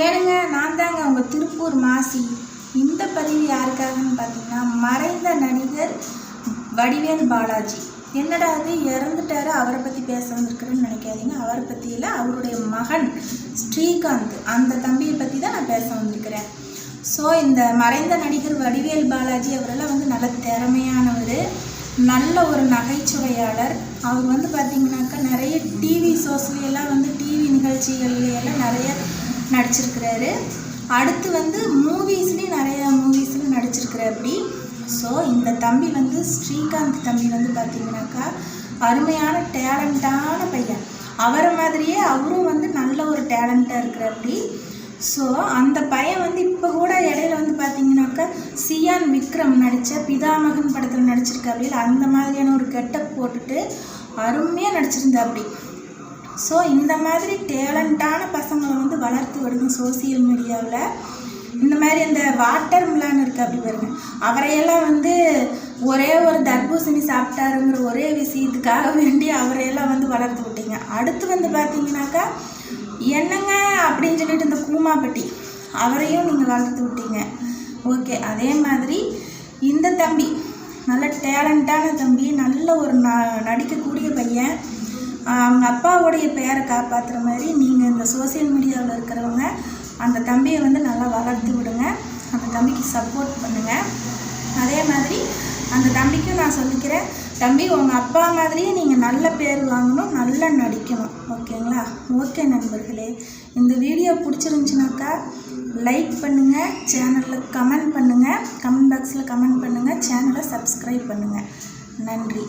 ஏனுங்க நான் தாங்க உங்கள் திருப்பூர் மாசி. இந்த பதிவு யாருக்காகன்னு பார்த்தீங்கன்னா மறைந்த நடிகர் வடிவேல் பாலாஜி. என்னடா அது இறந்துட்டாரு அவரை பற்றி பேச வந்திருக்கிறேன்னு நினைக்காதீங்க. அவரை பற்றியில் அவருடைய மகன் ஸ்ரீகாந்த் அந்த தம்பியை பற்றி தான் நான் பேச வந்திருக்கிறேன். ஸோ இந்த மறைந்த நடிகர் வடிவேல் பாலாஜி அவரெல்லாம் வந்து நல்ல திறமையானவர். நல்ல ஒரு நகைச்சுவையாளர். அவர் வந்து பார்த்தீங்கன்னாக்கா நிறைய டிவி ஷோஸ்லையெல்லாம் வந்து டிவி நிகழ்ச்சிகள்லையெல்லாம் நிறைய நடிச்சிருக்கிறாரு. அடுத்து வந்து மூவிஸ்லேயும் நிறைய மூவிஸில் நடிச்சிருக்கிறாப்படி ஸோ இந்த தம்பி வந்து ஸ்ரீகாந்த் தம்பி வந்து பார்த்தீங்கன்னாக்கா அருமையான டேலண்டான பையன். அவரை மாதிரியே அவரும் வந்து நல்ல ஒரு டேலண்ட்டாக இருக்கிறாப்படி ஸோ அந்த பையன் வந்து இப்போ கூட இடையில வந்து பார்த்தீங்கன்னாக்கா சியான் விக்ரம் நடித்த பிதாமகன் படத்தில் நடிச்சிருக்காப்படி அந்த மாதிரியான ஒரு கெட்டப் போட்டுட்டு அருமையாக நடிச்சிருந்தாப்படி ஸோ இந்த மாதிரி டேலண்டான பசங்களை வந்து வளர்த்து விடுங்க சோசியல் மீடியாவில் இந்த மாதிரி இந்த வாட்டர் மிலான் இருக்குது அப்படி பாருங்க. அவரையெல்லாம் வந்து ஒரே ஒரு தர்பூசணி சாப்பிட்டாருங்கிற ஒரே விஷயத்துக்காக வேண்டி அவரையெல்லாம் வந்து வளர்த்து விட்டீங்க. அடுத்து வந்து பார்த்தீங்கன்னாக்கா என்னங்க அப்படின்னு சொல்லிட்டு இந்த கூமாப்பட்டி அவரையும் நீங்கள் வளர்த்து விட்டீங்க. ஓகே அதே மாதிரி இந்த தம்பி நல்ல டேலண்டான தம்பி நல்ல ஒரு ந நடிக்கக்கூடிய பையன். அவங்க அப்பாவுடைய பேரை காப்பாற்றுற மாதிரி நீங்கள் இந்த சோஷியல் மீடியாவில் இருக்கிறவங்க அந்த தம்பியை வந்து நல்லா வளர்த்து விடுங்க. அந்த தம்பிக்கு சப்போர்ட் பண்ணுங்கள் அதே மாதிரி அந்த தம்பிக்கும் நான் சொல்லிக்கிறேன் தம்பி உங்கள் அப்பா மாதிரியே நீங்கள் நல்ல பேர் வாங்கணும் நல்லா நடிக்கணும். ஓகேங்களா? ஓகே நண்பர்களே இந்த வீடியோ பிடிச்சிருந்துச்சுனாக்கா லைக் பண்ணுங்கள் சேனலில் கமெண்ட் பண்ணுங்கள் கமெண்ட் பாக்ஸில் கமெண்ட் பண்ணுங்கள் சேனலை சப்ஸ்கிரைப் பண்ணுங்கள் நன்றி.